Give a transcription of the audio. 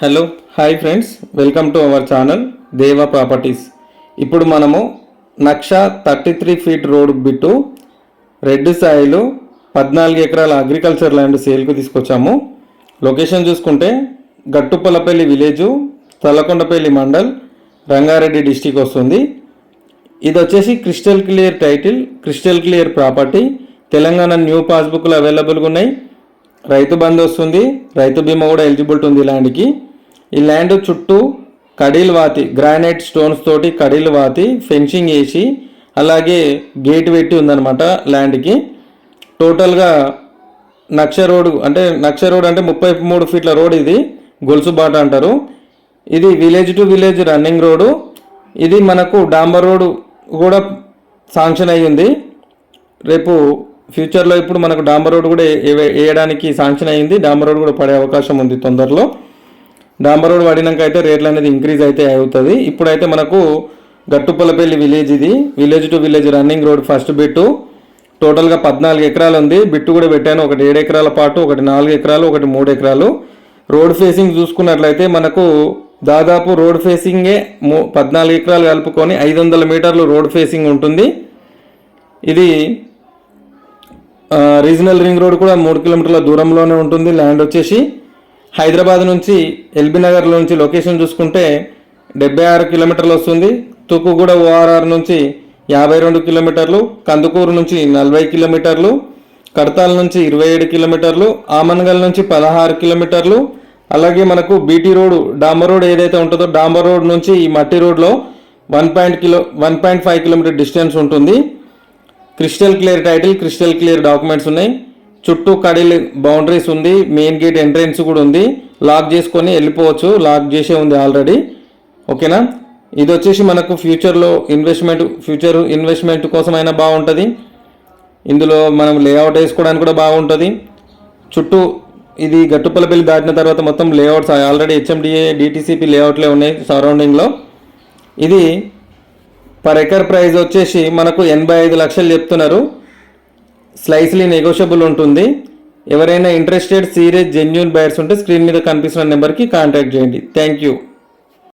Hello hi friends. Welcome to our channel Deva properties. ఇప్పుడు మనము నక్ష thirty three feet road bit red Sailu పద్నాలుగు ఎకరాల agriculture land సేల్కు తీసుకొచ్చాము. లొకేషన్ చూసుకుంటే గట్టుపల్లపల్లి విలేజు తలకొండపల్లి మండల్ రంగారెడ్డి డిస్టిక్ వస్తుంది. ఇది వచ్చేసి crystal clear title crystal clear property. Telangana new పాస్బుక్లు అవైలబుల్గా ఉన్నాయి. రైతు బంద్ వస్తుంది. రైతు బీమా కూడా ఎలిజిబిలిటీ ఉంది ల్యాండ్కి. ఈ ల్యాండ్ చుట్టూ కడీలు వాతి గ్రానైట్ స్టోన్స్ తోటి కడీలు వాతి ఫెన్సింగ్ వేసి అలాగే గేట్ పెట్టి ఉందన్నమాట ల్యాండ్కి. టోటల్గా నక్ష రోడ్ అంటే నక్ష రోడ్ అంటే ముప్పై మూడు ఫీట్ల రోడ్ ఇది గొలుసు బాట అంటారు. ఇది village to village running road ఇది మనకు డాంబర్ రోడ్ కూడా శాంక్షన్ అయ్యింది రేపు ఫ్యూచర్లో ఇప్పుడు మనకు డాంబర్ రోడ్ కూడా వేయడానికి శాంక్షన్ అయ్యింది డాంబర్ రోడ్ కూడా పడే అవకాశం ఉంది తొందరలో. డాంబర్ రోడ్ పడినాక అయితే రేట్లు అనేది ఇంక్రీజ్ అయితే అవుతుంది. ఇప్పుడైతే మనకు గట్టుపల్లపల్లి విలేజ్ ఇది. Village to village running road first bit. టోటల్గా పద్నాలుగు ఎకరాలు ఉంది. బిట్టు కూడా పెట్టాను. ఒకటి ఏడు ఎకరాల పాటు ఒకటి నాలుగు ఎకరాలు ఒకటి మూడు ఎకరాలు. రోడ్ ఫేసింగ్ చూసుకున్నట్లయితే మనకు దాదాపు రోడ్ ఫేసింగే మూ పద్నాలుగు ఎకరాలు కలుపుకొని ఐదు వందల మీటర్లు రోడ్ ఫేసింగ్ ఉంటుంది. ఇది రీజనల్ రింగ్ రోడ్ కూడా మూడు కిలోమీటర్ల దూరంలోనే ఉంటుంది. ల్యాండ్ వచ్చేసి హైదరాబాద్ నుంచి ఎల్బీ నగర్ నుంచి లొకేషన్ చూసుకుంటే డెబ్బై ఆరు కిలోమీటర్లు వస్తుంది. తుక్కుగూడ ఓఆర్ఆర్ నుంచి యాభై రెండు కిలోమీటర్లు కందుకూరు నుంచి నలభై కిలోమీటర్లు కడతాల్ నుంచి ఇరవై ఏడు కిలోమీటర్లు ఆమన్గల్ నుంచి పదహారు కిలోమీటర్లు. అలాగే మనకు బీటీ రోడ్ డాంబర్ రోడ్ ఏదైతే ఉంటుందో డాంబర్ రోడ్ నుంచి ఈ మట్టి రోడ్లో one point kilo one point five kilometer distance ఉంటుంది. Crystal clear title crystal clear documents ఉన్నాయి. చుట్టూ కడిలి బౌండరీస్ ఉంది మెయిన్ గేట్ ఎంట్రెన్స్ కూడా ఉంది. లాక్ చేసుకొని వెళ్ళిపోవచ్చు. లాక్ చేసే ఉంది ఆల్రెడీ ఓకేనా? ఇది వచ్చేసి మనకు ఫ్యూచర్లో ఇన్వెస్ట్మెంట్ ఫ్యూచర్ ఇన్వెస్ట్మెంట్ కోసమైనా బాగుంటుంది. ఇందులో మనం లేఅవుట్ వేసుకోవడానికి కూడా బాగుంటుంది. చుట్టూ ఇది గట్టుపల్లపల్లి దాటిన తర్వాత మొత్తం లేఅవుట్స్ ఆల్రెడీ హెచ్ఎండిఏ డిటీసీపీ లేఅవుట్లే ఉన్నాయి సరౌండింగ్లో ఇది పర్ ఎకర్ ప్రైస్ వచ్చేసి మనకు ఎనభై ఐదు లక్షలు చెప్తున్నారు. స్లైస్లీ నెగోషియబుల్ ఉంటుంది. ఎవరైనా ఇంట్రెస్టెడ్ సీరియస్ జెన్యున్ బయర్స్ ఉంటే స్క్రీన్ మీద కనిపిస్తున్న నెంబర్కి కాంటాక్ట్ చేయండి. Thank you